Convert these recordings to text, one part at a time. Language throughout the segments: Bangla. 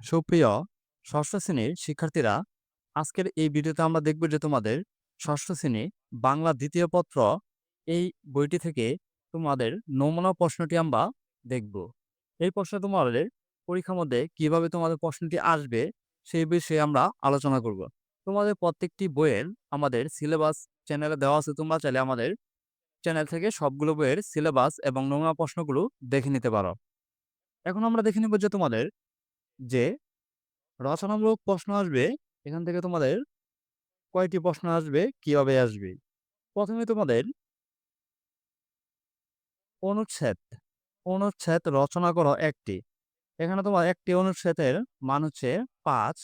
সুপ্রিয় ষষ্ঠ শ্রেণির শিক্ষার্থীরা, আজকের এই ভিডিওতে আমরা দেখব যে তোমাদের ষষ্ঠ শ্রেণি বাংলা দ্বিতীয় পত্র এই বইটি থেকে তোমাদের নমুনা প্রশ্নটি আমরা দেখব। এই প্রশ্ন তোমাদের পরীক্ষার মধ্যে কীভাবে তোমাদের প্রশ্নটি আসবে সেই বিষয়ে আমরা আলোচনা করব। তোমাদের প্রত্যেকটি বইয়ের আমাদের সিলেবাস চ্যানেলে দেওয়া আছে, তোমরা চাইলে আমাদের চ্যানেল থেকে সবগুলো বইয়ের সিলেবাস এবং নমুনা প্রশ্নগুলো দেখে নিতে পারো। এখন আমরা দেখে নিব যে তোমাদের যে রচনামূলক প্রশ্ন আসবে, এখান থেকে তোমাদের কয়টি প্রশ্ন আসবে, কীভাবে আসবে? প্রথমে তোমাদের অনুচ্ছেদ অনুচ্ছেদ রচনা করো একটি। এখানে তোমার একটি অনুচ্ছেদের মান হচ্ছে পাঁচ।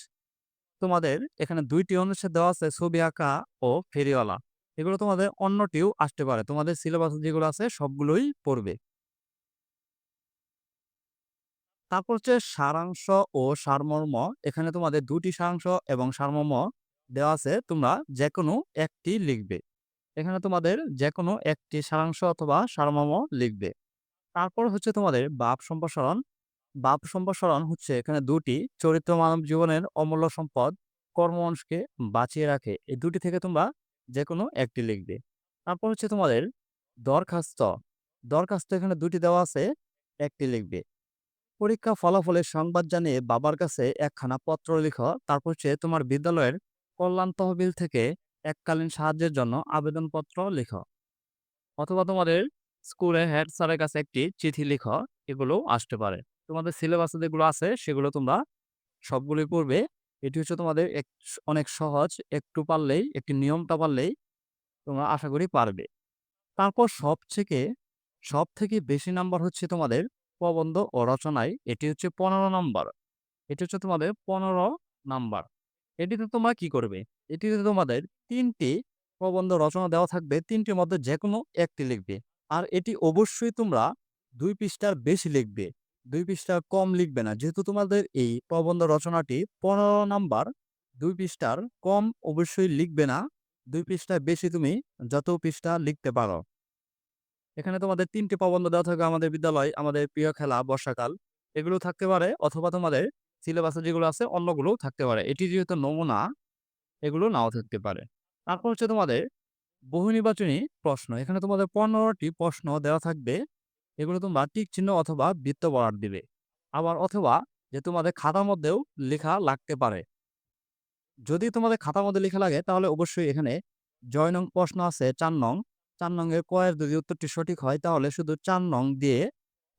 তোমাদের এখানে দুইটি অনুচ্ছেদ দেওয়া আছে, ছবি আঁকা ও ফেরিওয়ালা এগুলো তোমাদের অন্যটিও আসতে পারে। তোমাদের সিলেবাস যেগুলো আছে, সবগুলোই পড়বে। তারপর হচ্ছে সারাংশ ও সারমর্ম, এখানে তোমাদের দুটি সারাংশ এবং সারমর্ম দেওয়া আছে, তোমরা যে কোনো একটি লিখবে। এখানে তোমাদের যে কোনো একটি সারাংশ অথবা সারমর্ম লিখবে। তারপর হচ্ছে তোমাদের বাপ সম্প্রসারণ। বাপ সম্প্রসারণ হচ্ছে এখানে দুটি, চরিত্র মানব জীবনের অমূল্য সম্পদ কর্মংশকে বাঁচিয়ে রাখে। এই দুটি থেকে তোমরা যে কোনো একটি লিখবে। তারপর হচ্ছে তোমাদের দরখাস্ত। দরখাস্ত এখানে দুটি দেওয়া আছে, একটি লিখবে। পরীক্ষা ফলাফলের সংবাদ জানিয়ে বাবার কাছে একখানা পত্র লিখ, তারপর সে তোমার বিদ্যালয়ের কল্যাণ তহবিল থেকে এককালীন সাহায্যের জন্য আবেদনপত্র লিখ। অথবা তোমাদের স্কুলে হেড স্যারের কাছে একটি চিঠি লিখ এগুলো আসতে পারে। তোমাদের সিলেবাসে যেগুলো আছে, সেগুলো তোমরা সবগুলি পড়বে। এটি হচ্ছে তোমাদের এক, অনেক সহজ, একটু পারলেই, একটি নিয়মটা পারলেই তোমরা আশা করি পারবে। তারপর সব থেকে সব থেকে বেশি নাম্বার হচ্ছে তোমাদের প্রবন্ধ ও রচনায় এটি হচ্ছে পনেরো নাম্বার। এটি হচ্ছে তোমাদের পনেরো নাম্বার। এটিতে তোমরা কি করবে? এটিতে তোমাদের তিনটি প্রবন্ধ রচনা দেওয়া থাকবে, তিনটির মধ্যে যে কোনো একটি লিখবে। আর এটি অবশ্যই তোমরা দুই পৃষ্ঠার বেশি লিখবে, দুই পৃষ্ঠার কম লিখবে না। যেহেতু তোমাদের এই প্রবন্ধ রচনাটি পনেরো নাম্বার, দুই পৃষ্ঠার কম অবশ্যই লিখবে না, দুই পৃষ্ঠার বেশি তুমি যত পৃষ্ঠা লিখতে পারো। এখানে তোমাদের তিনটি প্রবন্ধ দেওয়া থাকবে আমাদের বিদ্যালয়, আমাদের প্রিয় খেলা, বর্ষাকাল। এগুলো থাকতে পারে অথবা তোমাদের সিলেবাসে যেগুলো আছে অন্যগুলো থাকতে পারে। এটি যেহেতু নমুনা, এগুলো নাও থাকতে পারে। তারপর হচ্ছে তোমাদের বহু নির্বাচনী প্রশ্ন। এখানে তোমাদের পনেরোটি প্রশ্ন দেওয়া থাকবে। এগুলো তোমরা টিক চিহ্ন অথবা বৃত্ত বরাদ দিবে। আবার অথবা যে তোমাদের খাতার মধ্যেও লেখা লাগতে পারে। যদি তোমাদের খাতার মধ্যে লেখা লাগে তাহলে অবশ্যই এখানে জয় নং প্রশ্ন আছে, চার নং। চার নংয়ের ক এর যদি উত্তরটি সঠিক হয়, তাহলে শুধু চার নং দিয়ে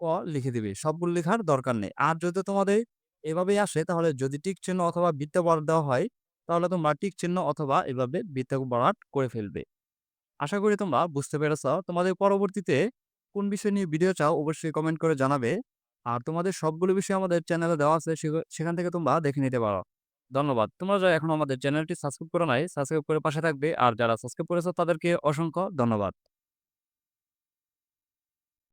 ক লিখে দিবে। সবগুলো লেখার দরকার নেই। আর যদি তোমাদের এভাবেই আসে, তাহলে যদি টিক চিহ্ন অথবা বৃত্ত বরাদ দেওয়া হয়, তাহলে তোমরা টিক চিহ্ন অথবা এভাবে বৃত্ত বরাদ করে ফেলবে। আশা করি তোমরা বুঝতে পেরেছ। তোমাদের পরবর্তীতে কোন বিষয় নিয়ে ভিডিও চাও, অবশ্যই কমেন্ট করে জানাবে। আর তোমাদের সবগুলো বিষয় আমাদের চ্যানেলে দেওয়া আছে সেখান থেকে তোমরা দেখে নিতে পারো। ধন্যবাদ। তোমরা যারা এখন আমাদের চ্যানেলটি সাবস্ক্রাইব করে নাই, সাবস্ক্রাইব করে পাশে থাকবে। আর যারা সাবস্ক্রাইব করেছ তাদেরকে অসংখ্য ধন্যবাদ।